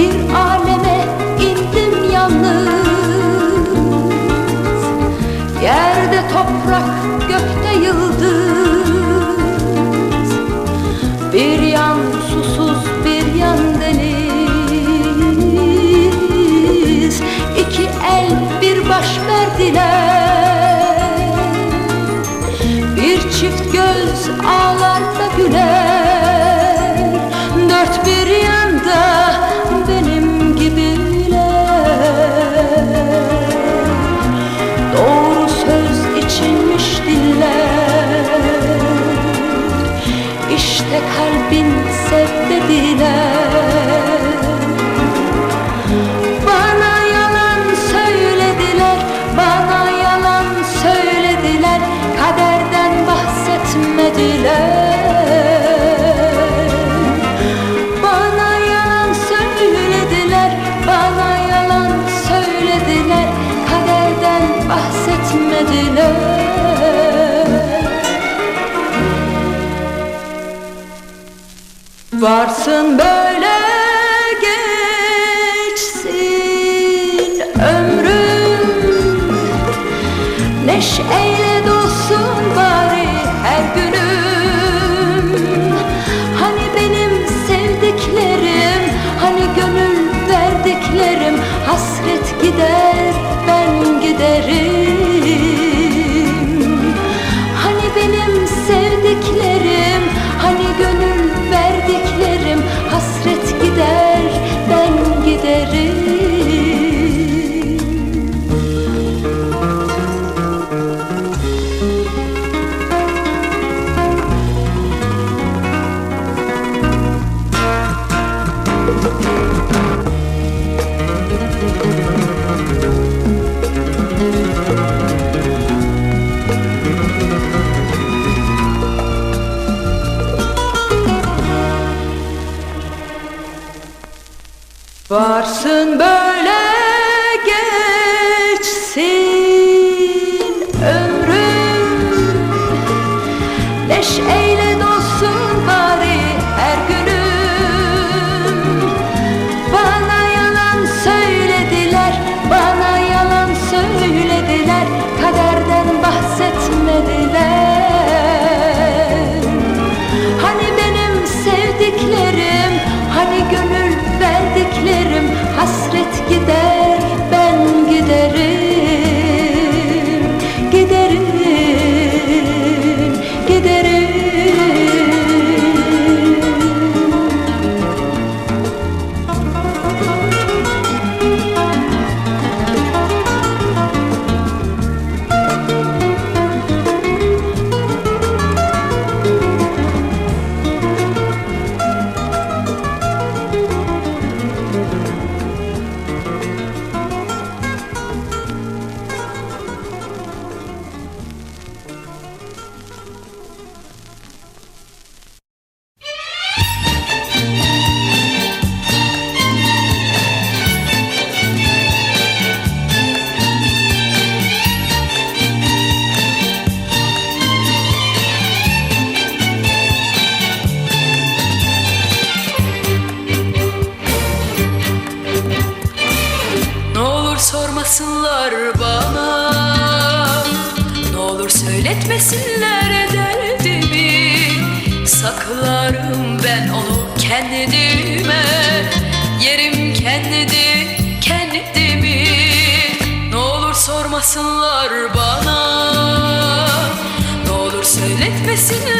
bir aleme indim yalnız. Yerde toprak gökte yıldız. Bir yan susuz bir yan deniz. İki el bir baş verdiler. Bir çift göz ağlar Varsın böyle Varsın böyle geçsin. Ömrüm Neşeyle söyletmesinler derdimi Saklarım ben onu kendime. Yerim kendi kendimi. Ne olur sormasınlar bana. Ne olur söyletmesinler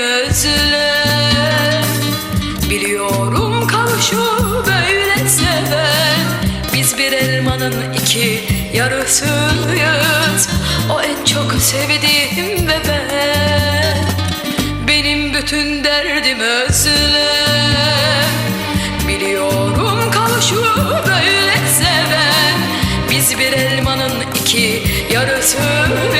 özlem Biliyorum kavuşu böyle seven Biz bir elmanın iki yarısıyız. O en çok sevdiğim ve ben. Benim bütün derdim özlem Biliyorum kavuşu böyle seven Biz bir elmanın iki yarısıyız